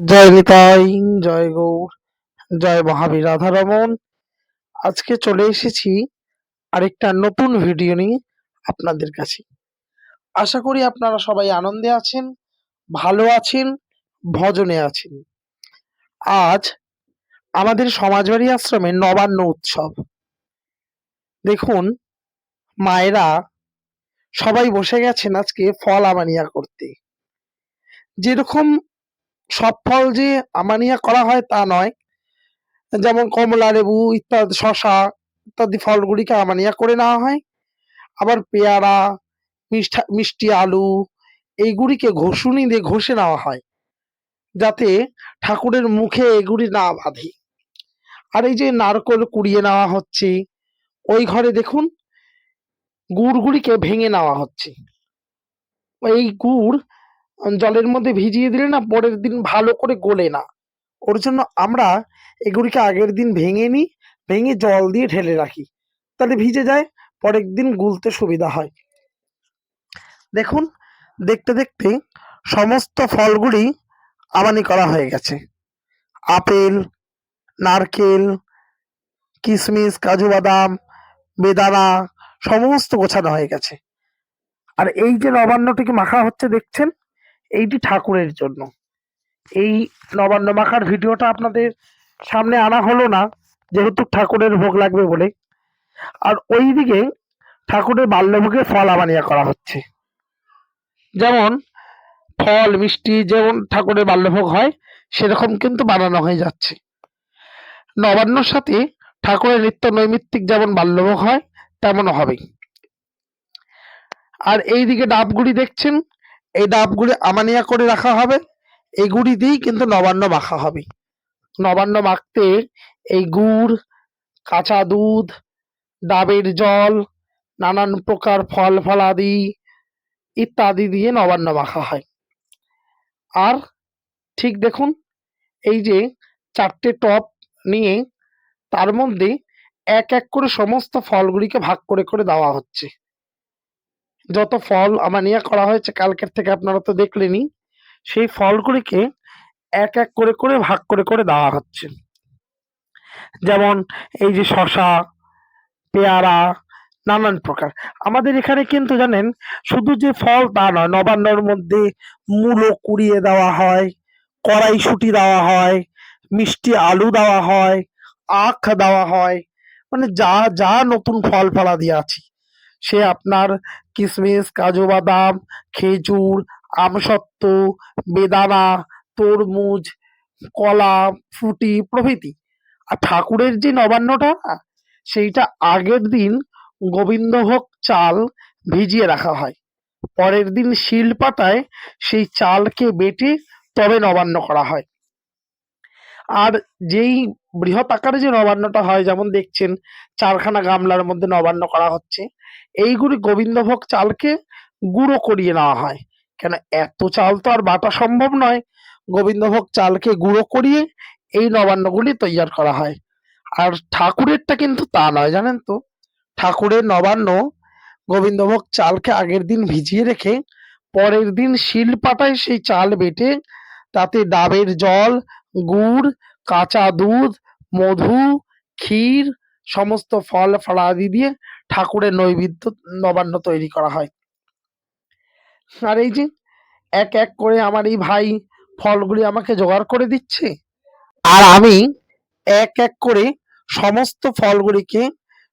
জয় নিতাই, জয় গৌর, জয় মহাবীর রাধারমন। আজকে চলে এসেছি আরেকটা নতুন ভিডিও নিয়ে আপনাদের কাছে। আশা করি আপনারা সবাই আনন্দে আছেন, ভালো আছেন, ভজনে আছেন। আজ আমাদের সমাজবাড়ি আশ্রমে নবান্ন উৎসব। দেখুন, মায়েরা সবাই বসে গেছেন আজকে ফল আমানিয়া করতে। যেরকম সব ফল যে আমানিয়া করা হয় তা নয়। যেমন কমলা, লেবু ইত্যাদি শশা ইত্যাদি ফলগুলিকে আমানিয়া করে নেওয়া হয়। আবার পেয়ারা মিষ্টা মিষ্টি আলু এইগুলিকে ঘষুনি দিয়ে ঘষে নেওয়া হয়। যাতে ঠাকুরের মুখে এগুলি না বাঁধে। আর এই যে নারকোল কুড়িয়ে নেওয়া হচ্ছে, ওই ঘরে দেখুন গুড়গুলিকে ভেঙে নেওয়া হচ্ছে। এই গুড় জলের মধ্যে ভিজিয়ে দিলে না পরের দিন ভালো করে গলে না। ওর জন্য আমরা এগুলিকে আগের দিন ভেঙে নিই, ভেঙে জল দিয়ে ঢেলে রাখি। তাহলে ভিজে যায়, পরের দিন গুলতে সুবিধা হয়। দেখুন, দেখতে দেখতে সমস্ত ফলগুলি আমানি করা হয়ে গেছে। আপেল, নারকেল কিশমিশ কাজু বাদাম, বেদানা, সমস্ত গোছানো হয়ে গেছে। আর এই যে নবান্নটিকে মাখা হচ্ছে, দেখছেন? এইটি ঠাকুরের জন্য। এই নবান্ন মাখার ভিডিওটা আপনাদের সামনে আনা হলো না, যেহেতু ঠাকুরের ভোগ লাগবে বলে। আর ওইদিকে ঠাকুরের বাল্যভোগে ফল আমানিয়া করা হচ্ছে। যেমন ফল, মিষ্টি যেমন ঠাকুরের বাল্যভোগ হয়, সেরকম কিন্তু বানানো হয়ে যাচ্ছে। নবান্নর সাথে ঠাকুরের নিত্য নৈমিত্তিক যেমন বাল্যভোগ হয়, তেমনও হবে। আর এইদিকে ডাবগুড়ি দেখছেন এই ডাবগুলি আমানিয়া করে রাখা হবে। এইগুলি দিয়েই কিন্তু নবান্ন মাখা হবে। নবান্ন মাখতে এই গুড়, কাঁচা দুধ, ডাবের জল, নানান প্রকার ফল ফলাদি ইত্যাদি দিয়ে নবান্ন মাখা হয়। আর ঠিক দেখুন, এই যে চারটে টপ নিয়ে তার মধ্যে এক এক করে সমস্ত ফলগুলিকে ভাগ করে করে দেওয়া হচ্ছে। যত ফল আমানিয়া করা হয়েছে, কালকের থেকে আপনারা তো দেখলেনই, সেই ফলগুলিকে এক এক করে করে, ভাগ করে করে দেওয়া হচ্ছে। যেমন এই যে শশা পেয়ারা, নানান প্রকার। আমাদের এখানে কিন্তু জানেন, শুধু যে ফল তা নয়, নবান্নর মধ্যে মূলো কুড়িয়ে দেওয়া হয়, কড়াইশুঁটি দেওয়া হয়, মিষ্টি আলু দেওয়া হয়, আখ দেওয়া হয় মানে যা যা নতুন ফল ফলা দিয়ে আছে, সে আপনার কিশমিশ কাজু বাদাম, খেজুর আমসত্ত্ব বেদানা, তরমুজ, কলা, ফ্রুটি প্রভৃতি। আর ঠাকুরের যে নবান্নটা, সেইটা আগের দিন গোবিন্দভোগ চাল ভিজিয়ে রাখা হয়। পরের দিন শিল পাতায় সেই চালকে বেটে তবে নবান্ন করা হয়। আর যেই বৃহৎ আকারে যে নবান্নটা হয়, যেমন দেখছেন, চারখানা গামলার মধ্যে নবান্ন করা হচ্ছে এইগুলি গোবিন্দভোগ চালকে গুঁড়ো করিয়ে নেওয়া হয়। কেন এত চাল তো আর বাটা সম্ভব নয়। গোবিন্দভোগ চালকে গুঁড়ো করিয়ে এই নবান্নগুলি তৈয়ার করা হয়। আর ঠাকুরেরটা কিন্তু তা নয়, জানেন তো? ঠাকুরের নবান্ন গোবিন্দভোগ চালকে আগের দিন ভিজিয়ে রেখে পরের দিন শিল পাটায় সেই চাল বেটে তাতে ডাবের জল, গুড়, কাঁচা দুধ, মধু, ক্ষীর, সমস্ত ফল, ফলাদি দিয়ে ঠাকুরের নৈবেদ্য নবান্ন তৈরি করা হয়। আর এই যে এক এক করে আমার এই ভাই ফলগুলি আমাকে জোগাড় করে দিচ্ছে, আর আমি এক এক করে সমস্ত ফলগুলিকে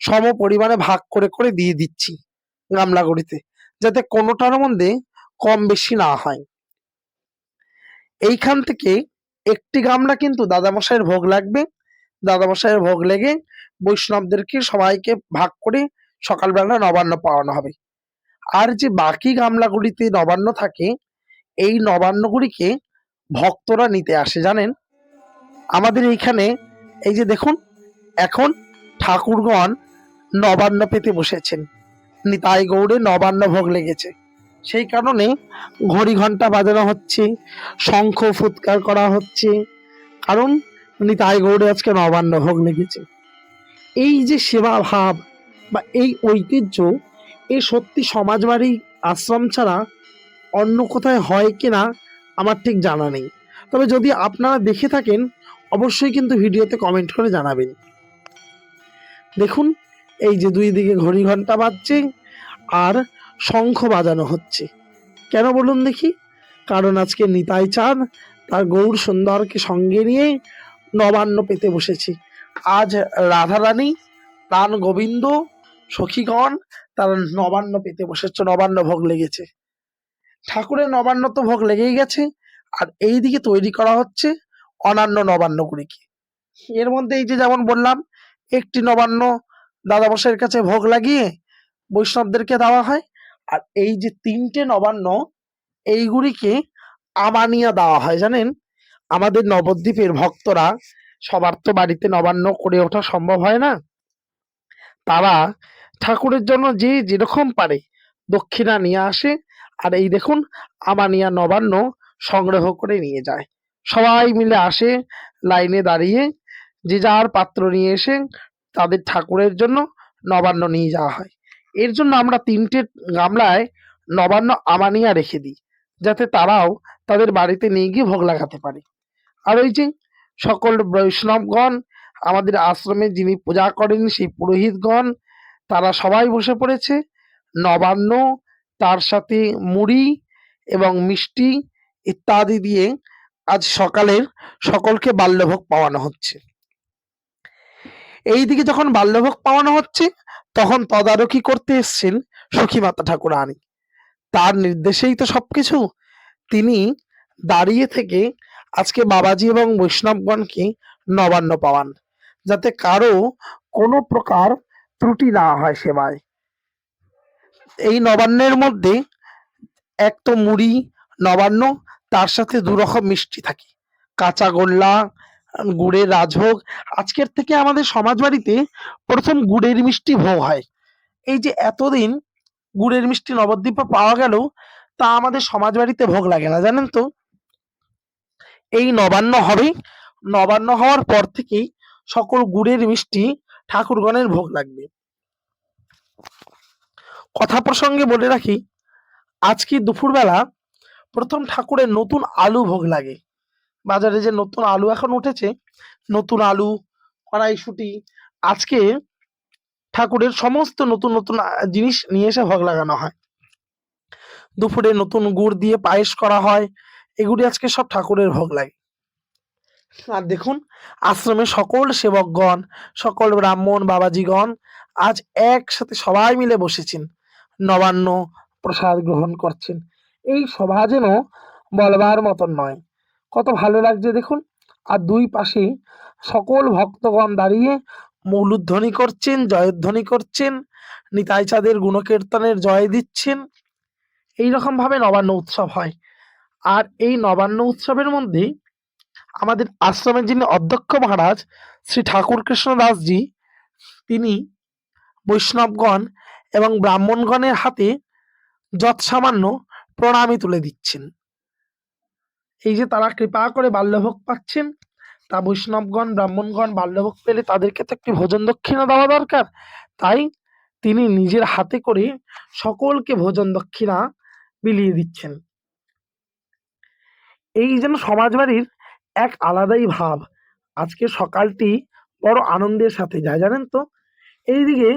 সম পরিমাণে ভাগ করে করে দিয়ে দিচ্ছি গামলাগুলিতে যাতে কোনোটার মধ্যে কম বেশি না হয়। এইখান থেকে একটি গামলা কিন্তু দাদামশাইয়ের ভোগ লাগবে। দাদামশাইয়ের ভোগ লেগে বৈষ্ণবদেরকে সবাইকে ভাগ করে সকালবেলা নবান্ন পাওয়ানো হবে। আর যে বাকি গামলাগুলিতে নবান্ন থাকে, এই নবান্নগুলিকে ভক্তরা নিতে আসে, জানেন? আমাদের এইখানে, এই যে দেখুন, এখন ঠাকুরগণ নবান্ন পেতে বসেছেন। নিতাই গৌড়ে নবান্ন ভোগ লেগেছে। সেই কারণে ঘড়ি ঘণ্টা বাজানো হচ্ছে, শঙ্খ ফুৎকার করা হচ্ছে, কারণ নিতাই গৌড়ে আজকে নবান্ন ভোগ লেগেছে। এই যে সেবা ভাব বা এই ঐতিহ্য এ সত্যি সমাজবাড়ি আশ্রম ছাড়া অন্য কোথায় হয় কিনা আমার ঠিক জানা নেই। তবে যদি আপনারা দেখে থাকেন, অবশ্যই কিন্তু ভিডিওতে কমেন্ট করে জানাবেন। দেখুন, এই যে দুই দিকে ঘড়ি ঘণ্টা বাজছে আর শঙ্খ বাজানো হচ্ছে। কেন বলুন দেখি? কারণ আজকে নিতাই চাঁদ, তার গৌর সুন্দরকে সঙ্গে নিয়ে নবান্ন পেতে বসেছে। আজ রাধারানী প্রাণ গোবিন্দ সখীগণ, তারা নবান্ন পেতে বসেছে, নবান্ন ভোগ লেগেছে। ঠাকুরের নবান্ন তো ভোগ লেগেই গেছে, আর এই দিকে তৈরি করা হচ্ছে অন্যান্য নবান্নগুলিকে এর মধ্যে এই যে যেমন বললাম, একটি নবান্ন দাদামশাইয়ের কাছে ভোগ লাগিয়ে বৈষ্ণবদেরকে দেওয়া হয়, আর এই যে তিনটে নবান্ন, এইগুলিকে আমানিয়া দেওয়া হয়, জানেন? আমাদের নবদ্বীপের ভক্তরা সবার তো বাড়িতে নবান্ন করে ওঠা সম্ভব হয় না। তারা ঠাকুরের জন্য যে যেরকম পারে দক্ষিণা নিয়ে আসে। আর এই দেখুন আমানিয়া নবান্ন সংগ্রহ করে নিয়ে যায়। সবাই মিলে আসে লাইনে দাঁড়িয়ে, যে যার পাত্র নিয়ে এসে তাদের ঠাকুরের জন্য নবান্ন নিয়ে যাওয়া হয়। এর জন্য আমরা তিনটে গামলায় নবান্ন আমানিয়া রেখে দিই, যাতে তারাও তাদের বাড়িতে নিয়ে গিয়ে ভোগ লাগাতে পারে। আর ওই যে সকল বৈষ্ণবগণ আমাদের আশ্রমে যিনি পূজা করেন সেই পুরোহিতগণ, তারা সবাই বসে পড়েছে। নবান্ন, তার সাথে মুড়ি এবং মিষ্টি ইত্যাদি দিয়ে আজ সকালের সকলকে বাল্যভোগ পাওয়ানো হচ্ছে। এইদিকে যখন বাল্যভোগ পাওয়ানো হচ্ছে, তখন তদারকি করতে এসছেন সখীমাতা ঠাকুরানী। তার নির্দেশেই তো সবকিছু। তিনি দাঁড়িয়ে থেকে আজকে বাবাজি এবং বৈষ্ণবগণকে নবান্ন পাওয়ান। যাতে কারও কোনো প্রকার ত্রুটি না হয় সেবায়। এই নবান্নের মধ্যে এক তো মুড়ি নবান্ন, তার সাথে দু রকম মিষ্টি থাকে। কাঁচা গোল্লা, গুড়ের রাজভোগ। আজকের থেকে আমাদের সমাজ বাড়িতে প্রথম গুড়ের মিষ্টি ভোগ হয়। এই যে এতদিন গুড়ের মিষ্টি নবদ্বীপে পাওয়া গেল তা আমাদের সমাজ বাড়িতে ভোগ লাগে না, জানেন তো? এই নবান্ন হবে। নবান্ন হওয়ার পর থেকেই সকল গুড়ের মিষ্টি ঠাকুরগণের ভোগ লাগবে। কথা প্রসঙ্গে বলে রাখি, আজকে দুপুরবেলা প্রথম ঠাকুরের নতুন আলু ভোগ লাগে। বাজারে যে নতুন আলু এখন উঠেছে, নতুন আলু, কড়াইশুটি, আজকে ঠাকুরের সমস্ত নতুন নতুন জিনিস নিয়ে এসে ভোগ লাগানো হয়। দুপুরে নতুন গুড় দিয়ে পায়েস করা হয়, এগুলি আজকে সব ঠাকুরের ভোগ লাগে। আর দেখুন আশ্রমে সকল সেবকগণ, সকল ব্রাহ্মণ বাবাজিগণ আজ একসাথে সবাই মিলে বসেছেন, নবান্ন প্রসাদ গ্রহণ করছেন। এই সভা যেন বলবার মতন নয়। কত ভালো লাগছে দেখুন, আর দুই পাশে সকল ভক্তগণ দাঁড়িয়ে মৌলুধ্বনি করছেন, জয়ধ্বনি করছেন নিতাই চাঁদের গুণকীর্তনের জয় দিচ্ছেন। এইরকম ভাবে নবান্ন উৎসব হয়। আর এই নবান্ন উৎসবের মধ্যে আমাদের আশ্রমের যিনি অধ্যক্ষ মহারাজ, শ্রী ঠাকুর কৃষ্ণ দাসজি তিনি বৈষ্ণবগণ এবং ব্রাহ্মণগণের হাতে যৎসামান্য প্রণামী তুলে দিচ্ছেন। এই যে তারা কৃপা করে বাল্যভোগ পাচ্ছেন, তা বৈষ্ণবগণ, ব্রাহ্মণগণ বাল্যভোগ পেলে তাদেরকে তো একটি ভোজন দক্ষিণা দেওয়া দরকার। তাই তিনি নিজের হাতে করে সকলকে ভোজন দক্ষিণা বিলিয়ে দিচ্ছেন। এই যেন সমাজবাড়ির এক আলাদাই ভাব। আজকে সকালটি বড় আনন্দের সাথে যায়, জানেন তো? এইদিকে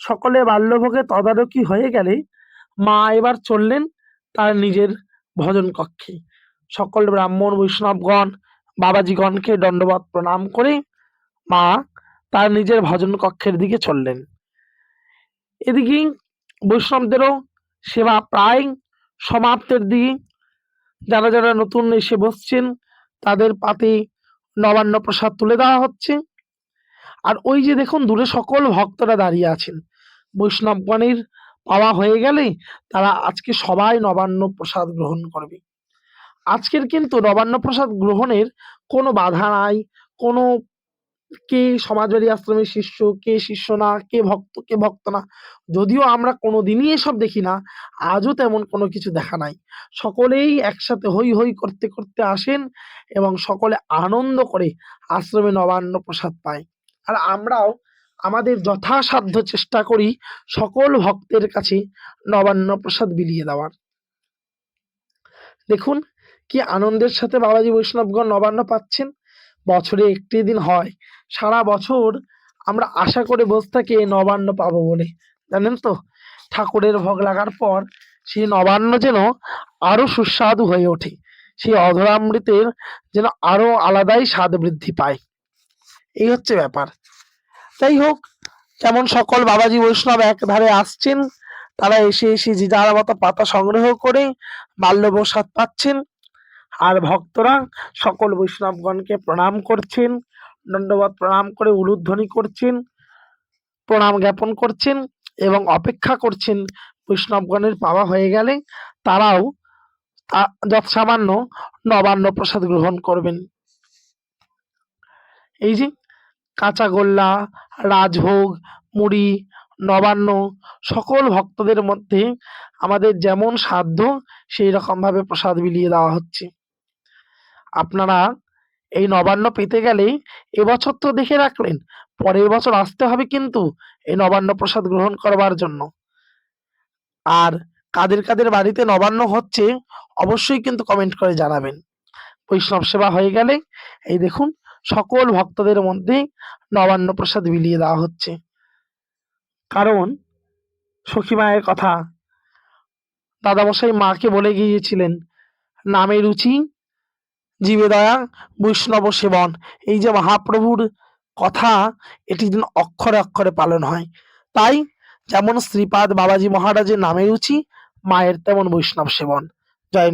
সকলে বাল্যভোগে তদারকি হয়ে গেলে মা এবার চললেন তার নিজের ভজন কক্ষে। সকল ব্রাহ্মণ, বৈষ্ণবগণ, বাবাজিগণকে দণ্ডবত প্রণাম করে মা তার নিজের ভজন কক্ষের দিকে চললেন। এদিকে বৈষ্ণবদেরও সেবা প্রায় সমাপ্তের দিকে যারা যারা নতুন এসে বসছেন তাদের পাতে নবান্ন প্রসাদ তুলে দেওয়া হচ্ছে। আর ওই যে দেখুন, দূরে সকল ভক্তরা দাঁড়িয়ে আছেন। বৈষ্ণবগণের পাওয়া হয়ে গেলে তারা আজকে সবাই নবান্ন প্রসাদ গ্রহণ করবে। আজকের কিন্তু নবান্ন প্রসাদ গ্রহণের কোনো বাধা নাই, কোনো কে সমাজবাড়ি আশ্রমের শিষ্য, কে শিষ্য না, কে ভক্ত কে ভক্ত না? যদিও আমরা কোনোদিনই এসব দেখি না, আজও তেমন কোনো কিছু দেখা নাই। সকলেই একসাথে হই হই করতে করতে আসেন এবং সকলে আনন্দ করে আশ্রমে নবান্ন প্রসাদ পায়। আর আমরাও আমাদের যথাসাধ্য চেষ্টা করি সকল ভক্তের কাছে নবান্ন প্রসাদ বিলিয়ে দেওয়ার। দেখুন, কি আনন্দের সাথে বাবাজি বৈষ্ণবগণ নবান্ন পাচ্ছেন। বছরে একটি দিন হয় সারা বছর আমরা আশা করে বসে থাকি নবান্ন পাবো বলে। জানেন তো? ঠাকুরের ভোগ লাগার পর সেই নবান্ন যেন আরও সুস্বাদু হয়ে ওঠে। সেই অধরামৃতের যেন আরও আলাদাই স্বাদ বৃদ্ধি পায়। এই হচ্ছে ব্যাপার। যাই হোক, যেমন সকল বাবাজি বৈষ্ণব এক ধারে আসছেন, তারা এসে এসে যে যার মতো পাতা সংগ্রহ করে বাল্যপ্রসাদ পাচ্ছেন, আর ভক্তরা সকল বৈষ্ণবগণকে প্রণাম করছেন দণ্ডবত প্রণাম করে, উলুধ্বনি করছেন, প্রণাম জ্ঞাপন করছেন এবং অপেক্ষা করছেন বৈষ্ণবগণের পাওয়া হয়ে গেলে তারাও যৎসামান্য নবান্ন প্রসাদ গ্রহণ করবেন। এই যে কাঁচা গোল্লা, রাজভোগ, মুড়ি, নবান্ন সকল ভক্তদের মধ্যে আমাদের যেমন সাধ্য সেই রকম ভাবে প্রসাদ বিলিয়ে দেওয়া হচ্ছে। আপনারা এই নবান্ন পেতে গেলে এবছর তো দেখে রাখলেন পরের বছর আসতে হবে কিন্তু এই নবান্ন প্রসাদ গ্রহণ করবার জন্য। আর কাদের কাদের বাড়িতে নবান্ন হচ্ছে অবশ্যই কিন্তু কমেন্ট করে জানাবেন। বৈষ্ণব সেবা হয়ে গেলে, এই দেখুন, সকল ভক্তদের মধ্যে নবান্ন প্রসাদ বিলিয়ে দেওয়া হচ্ছে। কারণ সখী মায়ের কথা। দাদামশাই মাকে বলে গিয়েছিলেন, নামে রুচি জীবে দয়া বৈষ্ণব সেবন। এই যে মহাপ্রভুর কথা, এটি যেন অক্ষরে অক্ষরে পালন হয়। তাই যেমন শ্রীপাদ বাবাজি মহারাজের নামে রুচি, মায়ের তেমন বৈষ্ণব সেবন। জয়